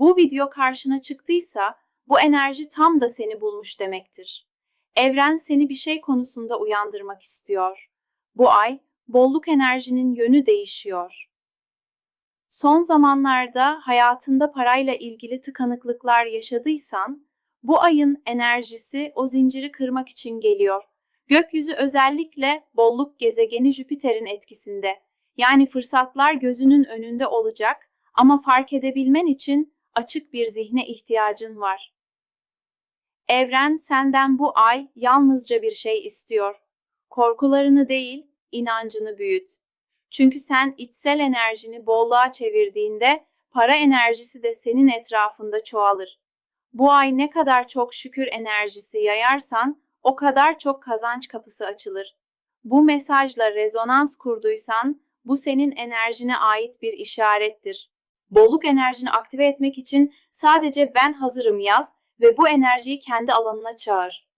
Bu video karşına çıktıysa bu enerji tam da seni bulmuş demektir. Evren seni bir şey konusunda uyandırmak istiyor. Bu ay bolluk enerjinin yönü değişiyor. Son zamanlarda hayatında parayla ilgili tıkanıklıklar yaşadıysan, bu ayın enerjisi o zinciri kırmak için geliyor. Gökyüzü özellikle bolluk gezegeni Jüpiter'in etkisinde. Yani fırsatlar gözünün önünde olacak ama fark edebilmen için açık bir zihne ihtiyacın var. Evren senden bu ay yalnızca bir şey istiyor. Korkularını değil, inancını büyüt. Çünkü sen içsel enerjini bolluğa çevirdiğinde para enerjisi de senin etrafında çoğalır. Bu ay ne kadar çok şükür enerjisi yayarsan o kadar çok kazanç kapısı açılır. Bu mesajla rezonans kurduysan bu senin enerjine ait bir işarettir. Bolluk enerjini aktive etmek için sadece ben hazırım yaz ve bu enerjiyi kendi alanına çağır.